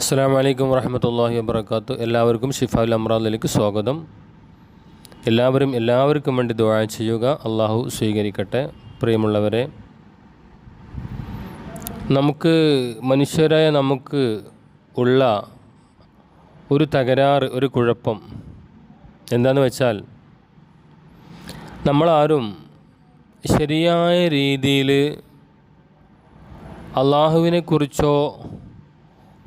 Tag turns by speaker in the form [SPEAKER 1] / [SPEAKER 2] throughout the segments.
[SPEAKER 1] അസ്സാം വലൈക്കും വറഹമത്തല്ലാഹി വാബർക്കാത്തു എല്ലാവർക്കും ഷിഫാൽ അമ്രാദിലേക്ക് സ്വാഗതം. എല്ലാവരും എല്ലാവർക്കും വേണ്ടി ദുആ ചെയ്യുക. അള്ളാഹു സ്വീകരിക്കട്ടെ. പ്രിയമുള്ളവരെ നമുക്ക് മനുഷ്യരായ നമുക്ക് ഉള്ള ഒരു തകരാറ് ഒരു കുഴപ്പം എന്താണെന്ന് വെച്ചാൽ നമ്മളാരും ശരിയായ രീതിയിൽ അള്ളാഹുവിനെക്കുറിച്ചോ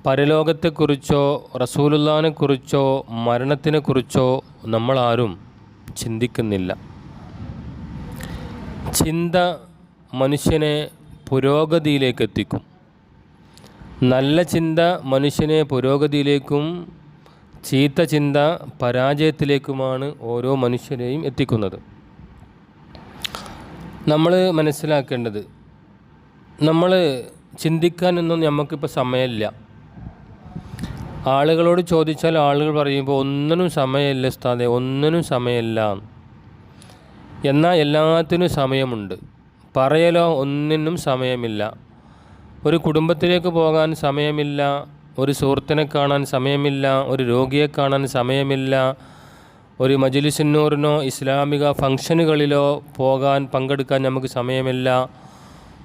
[SPEAKER 1] പരലോകത്തെക്കുറിച്ചോ റസൂലുല്ലാനെക്കുറിച്ചോ മരണത്തിനെക്കുറിച്ചോ നമ്മളാരും ചിന്തിക്കുന്നില്ല. ചിന്ത മനുഷ്യനെ പുരോഗതിയിലേക്ക് എത്തിക്കും നല്ല ചിന്ത മനുഷ്യനെ പുരോഗതിയിലേക്കും ചീത്ത ചിന്ത പരാജയത്തിലേക്കുമാണ് ഓരോ മനുഷ്യരെയും എത്തിക്കുന്നത്. നമ്മൾ മനസ്സിലാക്കേണ്ടത് നമ്മൾ ചിന്തിക്കാനൊന്നും നമുക്കിപ്പോൾ സമയമില്ല. ആളുകളോട് ചോദിച്ചാൽ ആളുകൾ പറയുമ്പോൾ ഒന്നിനും സമയമില്ല സ്ഥാതെ ഒന്നിനും സമയമില്ല. എന്നാൽ എല്ലാത്തിനും സമയമുണ്ട്. പറയലോ ഒന്നിനും സമയമില്ല. ഒരു കുടുംബത്തിലേക്ക് പോകാൻ സമയമില്ല ഒരു സുഹൃത്തിനെ കാണാൻ സമയമില്ല ഒരു രോഗിയെ കാണാൻ സമയമില്ല ഒരു മജിലിസിന്നൂറിനോ ഇസ്ലാമിക ഫംഗ്ഷനുകളിലോ പോകാൻ പങ്കെടുക്കാൻ നമുക്ക് സമയമില്ല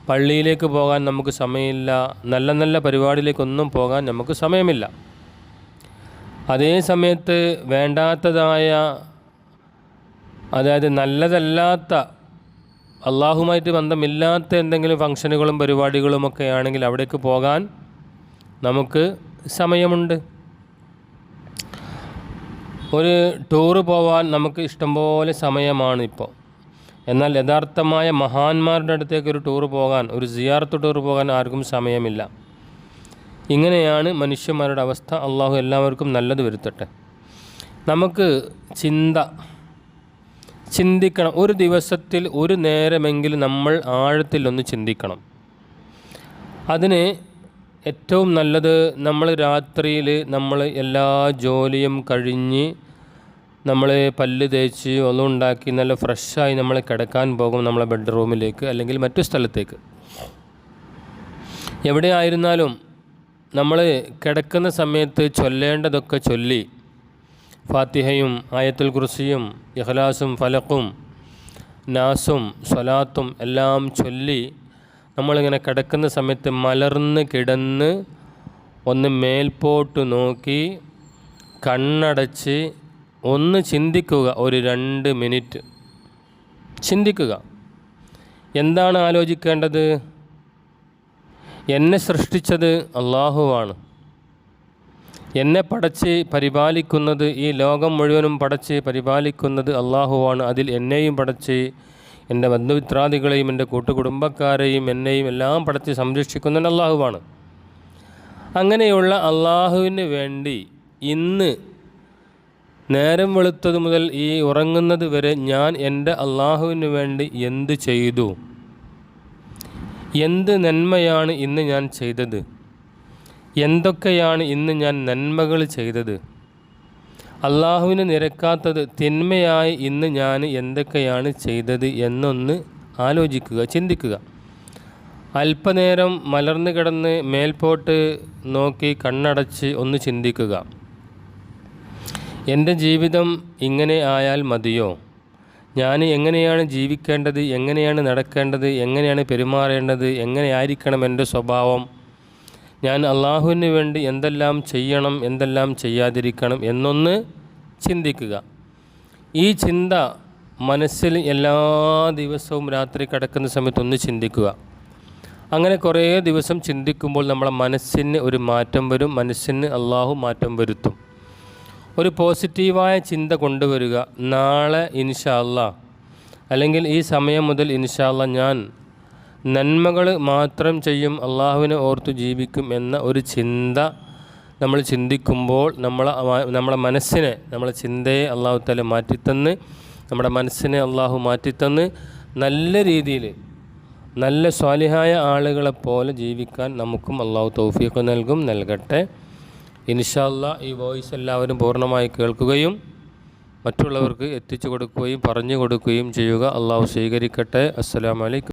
[SPEAKER 1] പള്ളിയിലേക്ക് പോകാൻ നമുക്ക് സമയമില്ല നല്ല നല്ല പരിപാടിയിലേക്കൊന്നും പോകാൻ നമുക്ക് സമയമില്ല. അതേ സമയത്ത് വേണ്ടാത്തതായ അതായത് നല്ലതല്ലാത്ത അള്ളാഹുമായിട്ട് ബന്ധമില്ലാത്ത എന്തെങ്കിലും ഫംഗ്ഷനുകളും പരിപാടികളും ഒക്കെ ആണെങ്കിൽ അവിടേക്ക് പോകാൻ നമുക്ക് സമയമുണ്ട്. ഒരു ടൂറ് പോവാൻ നമുക്ക് ഇഷ്ടംപോലെ സമയമാണ് ഇപ്പോൾ. എന്നാൽ യഥാർത്ഥമായ മഹാന്മാരുടെ അടുത്തേക്ക് ഒരു ടൂർ പോകാൻ ഒരു സിയാർത്ത് ടൂർ പോകാൻ ആർക്കും സമയമില്ല. ഇങ്ങനെയാണ് മനുഷ്യന്മാരുടെ അവസ്ഥ. അള്ളാഹു എല്ലാവർക്കും നല്ലത് വരുത്തട്ടെ. നമുക്ക് ചിന്ത ചിന്തിക്കണം. ഒരു ദിവസത്തിൽ ഒരു നേരമെങ്കിലും നമ്മൾ ആഴത്തിൽ ഒന്ന് ചിന്തിക്കണം. അതിന് ഏറ്റവും നല്ലത് നമ്മൾ രാത്രിയിൽ നമ്മൾ എല്ലാ ജോലിയും കഴിഞ്ഞ് നമ്മൾ പല്ല് തേച്ച് ഒന്നുണ്ടാക്കി നല്ല ഫ്രഷായി നമ്മൾ കിടക്കാൻ പോകും നമ്മളെ ബെഡ്റൂമിലേക്ക് അല്ലെങ്കിൽ മറ്റു സ്ഥലത്തേക്ക്. എവിടെയായിരുന്നാലും നമ്മൾ കിടക്കുന്ന സമയത്ത് ചൊല്ലേണ്ടതൊക്കെ ചൊല്ലി. ഫാത്തിഹയും ആയത്തുൽ കുർസിയും ഇഖ്ലാസും ഫലക്കും നാസും സ്വലാത്തും എല്ലാം ചൊല്ലി നമ്മളിങ്ങനെ കിടക്കുന്ന സമയത്ത് മലർന്ന് കിടന്ന് ഒന്ന് മേൽപോട്ട് നോക്കി കണ്ണടച്ച് ഒന്ന് ചിന്തിക്കുക ഒരു രണ്ട് മിനിറ്റ്. ചിന്തിക്കുക. എന്താണ് ആലോചിക്കേണ്ടത്? എന്നെ സൃഷ്ടിച്ചത് അള്ളാഹുവാണ് എന്നെ പടച്ച് പരിപാലിക്കുന്നത് ഈ ലോകം മുഴുവനും പടച്ച് പരിപാലിക്കുന്നത് അള്ളാഹുവാണ് അതിൽ എന്നെയും പടച്ച് എന്റെ ബന്ധുമിത്രാദികളെയും എന്റെ കൂട്ടുകുടുംബക്കാരെയും എന്നെയും എല്ലാം പടച്ച് സംരക്ഷിക്കുന്നത് അള്ളാഹുവാണ് അങ്ങനെയുള്ള അള്ളാഹുവിന് വേണ്ടി ഇന്ന് നേരം വെളുത്തത് മുതൽ ഈ ഉറങ്ങുന്നത് വരെ ഞാൻ എന്റെ അള്ളാഹുവിന് വേണ്ടി എന്ത് ചെയ്തു? എന്ത് നന്മയാണ് ഇന്ന് ഞാൻ ചെയ്തത്? എന്തൊക്കെയാണ് ഇന്ന് ഞാൻ നന്മകൾ ചെയ്തത്? അള്ളാഹുവിന് നിരക്കാത്തത് തിന്മയായി ഇന്ന് ഞാൻ എന്തൊക്കെയാണ് ചെയ്തത് എന്നൊന്ന് ആലോചിക്കുക ചിന്തിക്കുക. അല്പനേരം മലർന്നു കിടന്ന് മേൽപോട്ട് നോക്കി കണ്ണടച്ച് ഒന്ന് ചിന്തിക്കുക. എന്റെ ജീവിതം ഇങ്ങനെ ആയാൽ മതിയോ? ഞാൻ എങ്ങനെയാണ് ജീവിക്കേണ്ടത് എങ്ങനെയാണ് നടക്കേണ്ടത് എങ്ങനെയാണ് പെരുമാറേണ്ടത് എങ്ങനെയായിരിക്കണം എന്റെ സ്വഭാവം? ഞാൻ അള്ളാഹുവിന് വേണ്ടി എന്തെല്ലാം ചെയ്യണം എന്തെല്ലാം ചെയ്യാതിരിക്കണം എന്നൊന്ന് ചിന്തിക്കുക. ഈ ചിന്ത മനസ്സിൽ എല്ലാ ദിവസവും രാത്രി കിടക്കുന്ന സമയത്ത് ഒന്ന് ചിന്തിക്കുക. അങ്ങനെ കുറേ ദിവസം ചിന്തിക്കുമ്പോൾ നമ്മളെ മനസ്സിന് ഒരു മാറ്റം വരും മനസ്സിന് അള്ളാഹു മാറ്റം വരുത്തും. ഒരു പോസിറ്റീവായ ചിന്ത കൊണ്ടുവരിക. നാളെ ഇൻഷാല്ല അല്ലെങ്കിൽ ഈ സമയം മുതൽ ഇൻഷാല്ല ഞാൻ നന്മകൾ മാത്രം ചെയ്യും അള്ളാഹുവിനെ ഓർത്തു ജീവിക്കും എന്ന ഒരു ചിന്ത നമ്മൾ ചിന്തിക്കുമ്പോൾ നമ്മളെ നമ്മളെ മനസ്സിനെ നമ്മളെ ചിന്തയെ അള്ളാഹു തല മാറ്റിത്തന്ന് നമ്മുടെ മനസ്സിനെ അള്ളാഹു മാറ്റിത്തന്ന് നല്ല രീതിയിൽ നല്ല സ്വാലിഹായ ആളുകളെ പോലെ ജീവിക്കാൻ നമുക്കും അള്ളാഹു തൗഫീഖ് നൽകും നൽകട്ടെ. ഇൻഷാല്ല ഈ വോയിസ് എല്ലാവരും പൂർണമായി കേൾക്കുകയും മറ്റുള്ളവർക്ക് എത്തിച്ചു കൊടുക്കുകയും പറഞ്ഞു കൊടുക്കുകയും ചെയ്യുക. അള്ളാഹു സ്വീകരിക്കട്ടെ. അസ്സലാമലൈക്കും